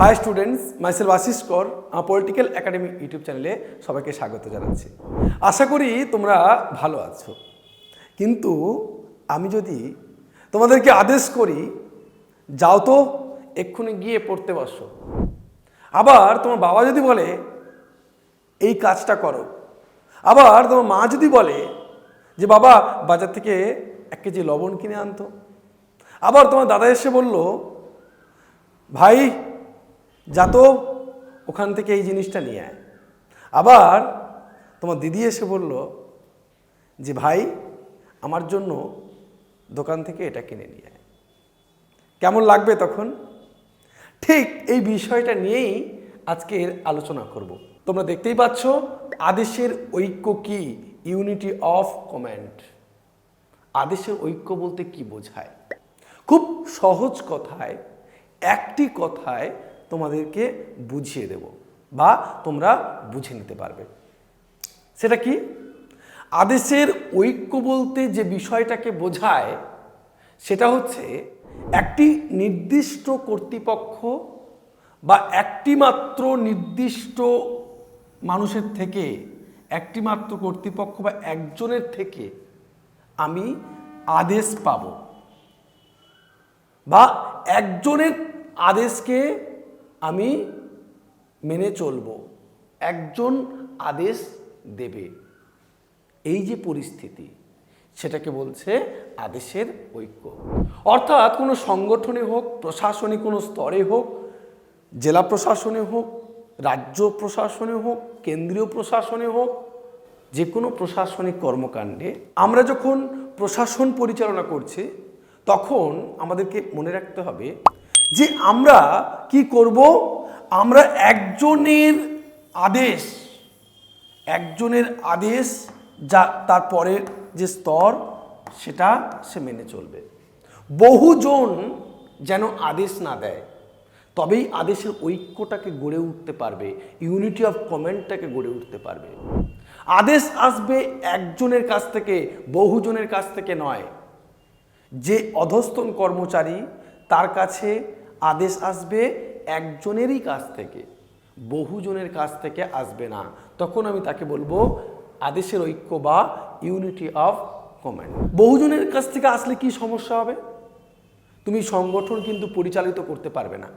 High students micellar Ashis কর আমার political academy YouTube চ্যানেলে সবাইকে স্বাগত জানাচ্ছি। আশা করি তোমরা ভালো আছো। কিন্তু আমি যদি তোমাদেরকে আদেশ করি, যাও তো, এক্ষুনি গিয়ে পড়তে বসো। আবার তোমার বাবা যদি বলে, এই কাজটা করো। আবার তোমার মা যদি বলে, যে বাবা, বাজার থেকে এক কেজি লবণ কিনে আনতো। আবার তোমার দাদা এসে বলল, ভাই যা তো ওখান থেকে এই জিনিসটা নিয়ে আয়। আবার তোমার দিদি এসে বলল যে, ভাই, আমার জন্য দোকান থেকে এটা কিনে নিয়ে আয়। কেমন লাগবে তখন? ঠিক এই বিষয়টা নিয়েই আজকের আলোচনা করব। তোমরা দেখতেই পাচ্ছ, আদেশের ঐক্য কি? ইউনিটি অফ কমেন্ট আদেশের ঐক্য বলতে কি বোঝায়? খুব সহজ কথায়, একটি কথায় তোমাদেরকে বুঝিয়ে দেব বা তোমরা বুঝে নিতে পারবে। সেটা কি? আদেশের ঐক্য বলতে যে বিষয়টাকে বোঝায়, সেটা হচ্ছে একটি নির্দিষ্ট কর্তৃপক্ষ বা একটি মাত্র নির্দিষ্ট মানুষের থেকে, একটি মাত্র কর্তৃপক্ষ বা একজনের থেকে আমি আদেশ পাব। বা একজনের আদেশকে আমি মেনে চলব। একজন আদেশ দেবে। এই যে পরিস্থিতি, সেটাকে বলছে আদেশের ঐক্য। অর্থাৎ কোনো সংগঠনে হোক, প্রশাসনিক কোনো স্তরে হোক, জেলা প্রশাসনে হোক, রাজ্য প্রশাসনে হোক, কেন্দ্রীয় প্রশাসনে হোক, যে কোনো প্রশাসনিক কর্মকাণ্ডে আমরা যখন প্রশাসন পরিচালনা করছি, তখন আমাদেরকে মনে রাখতে হবে যে আমরা কি করব? আমরা একজনের আদেশ একজনের আদেশ যা তারপরের যে স্তর, সেটা সে মেনে চলবে। বহুজন যেন আদেশ না দেয়, তবেই আদেশের ঐক্যটাকে গড়ে উঠতে পারবে ইউনিটি অফ কমেন্টটাকে গড়ে উঠতে পারবে। আদেশ আসবে একজনের কাছ থেকে, বহুজনের কাছ থেকে নয়। যে অধস্তন কর্মচারী তার কাছে আদেশ আসবে একজনেরই কাছ থেকে, বহুজনের কাছ থেকে আসবে না। তখন আমি তাকে বলব, আদেশের ঐক্য বা ইউনিটি অফ কমান্ড বহুজনের কাছ থেকে আসলে কি সমস্যা হবে? তুমি সংগঠন কিন্তু পরিচালিত করতে পারবে না।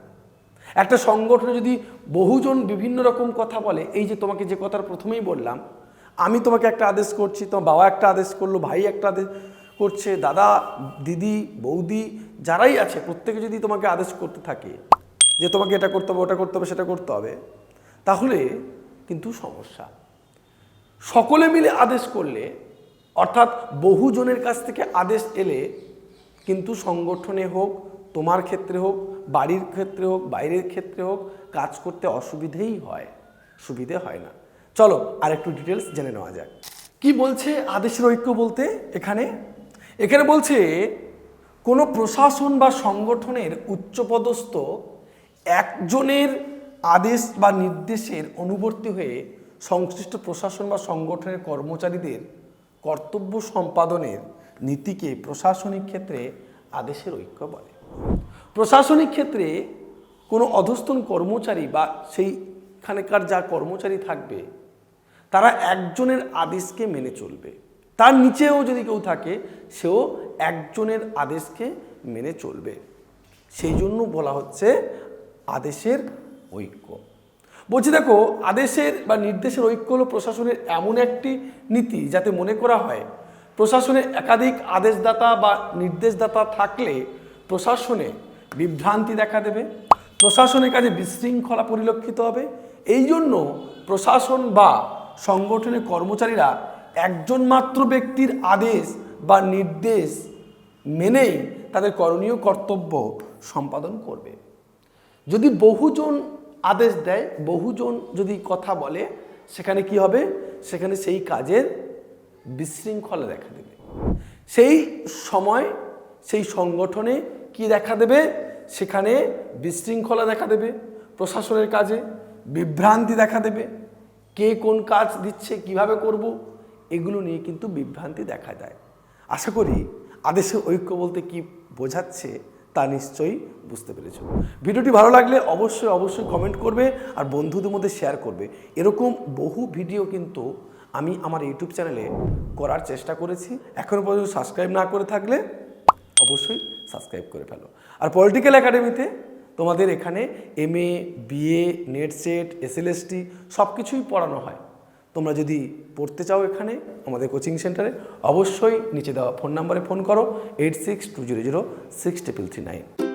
একটা সংগঠনে যদি বহুজন বিভিন্ন রকম কথা বলে, এই যে তোমাকে যে কথার প্রথমেই বললাম, আমি তোমাকে একটা আদেশ করছি, তোমার বাবা একটা আদেশ করল, ভাই একটা আদেশ করছে, দাদা, দিদি, বৌদি, যারাই আছে, প্রত্যেকে যদি তোমাকে আদেশ করতে থাকে যে তোমাকে এটা করতে হবে, ওটা করতে হবে, সেটা করতে হবে, তাহলে কিন্তু সমস্যা। সকলে মিলে আদেশ করলে, অর্থাৎ বহুজনের কাছ থেকে আদেশ এলে কিন্তু সংগঠনে হোক, তোমার ক্ষেত্রে হোক, বাড়ির ক্ষেত্রে হোক, বাইরের ক্ষেত্রে হোক, কাজ করতে অসুবিধেই হয়, সুবিধে হয় না। চলো আর একটু ডিটেলস জেনে নেওয়া যাক। কি বলছে আদেশের ঐক্য বলতে এখানে? এখানে বলছে, কোনো প্রশাসন বা সংগঠনের উচ্চপদস্থ একজনের আদেশ বা নির্দেশের অনুবর্তী হয়ে সংশ্লিষ্ট প্রশাসন বা সংগঠনের কর্মচারীদের কর্তব্য সম্পাদনের নীতিকে প্রশাসনিক ক্ষেত্রে আদেশের ঐক্য বলে। প্রশাসনিক ক্ষেত্রে কোনো অধস্তন কর্মচারী বা সেইখানেকার যা কর্মচারী থাকবে, তারা একজনের আদেশকে মেনে চলবে। তার নিচেও যদি কেউ থাকে, সেও একজনের আদেশকে মেনে চলবে। সেই জন্য বলা হচ্ছে আদেশের ঐক্য। বলছি দেখো, আদেশের বা নির্দেশের ঐক্য হলো প্রশাসনের এমন একটি নীতি যাতে মনে করা হয়, প্রশাসনে একাধিক আদেশদাতা বা নির্দেশদাতা থাকলে প্রশাসনে বিভ্রান্তি দেখা দেবে প্রশাসনের কাজে বিশৃঙ্খলা পরিলক্ষিত হবে। এই জন্য প্রশাসন বা সংগঠনের কর্মচারীরা একজন মাত্র ব্যক্তির আদেশ বা নির্দেশ মেনেই তাদের করণীয় কর্তব্য সম্পাদন করবে। যদি বহুজন আদেশ দেয়, বহুজন যদি কথা বলে, সেখানে কি হবে? সেখানে সেই কাজের বিশৃঙ্খলা দেখা দেবে। সেই সময়, সেই সংগঠনে কি দেখা দেবে? সেখানে বিশৃঙ্খলা দেখা দেবে। প্রশাসনের কাজে বিভ্রান্তি দেখা দেবে। কে কোন কাজ দিচ্ছে, কীভাবে করব? এগুলো নিয়ে কিন্তু বিভ্রান্তি দেখা যায় আশা করি আদেশের ঐক্য বলতে কি বোঝাচ্ছে তা নিশ্চয়ই বুঝতে পেরেছ। ভিডিওটি ভালো লাগলে অবশ্যই অবশ্যই কমেন্ট করবে আর বন্ধুদের মধ্যে শেয়ার করবে। এরকম বহু ভিডিও কিন্তু আমি আমার ইউটিউব চ্যানেলে করার চেষ্টা করেছি। এখনও পর্যন্ত সাবস্ক্রাইব না করে থাকলে অবশ্যই সাবস্ক্রাইব করে ফেলো। আর পলিটিক্যাল একাডেমিতে তোমাদের এখানে M A BA NET SET SLST সব কিছুই পড়ানো হয়। তোমরা যদি পড়তে চাও এখানে আমাদের কোচিং সেন্টারে অবশ্যই নিচে দেওয়া ফোন নাম্বারে ফোন করো eight six two zero zero six triple three nine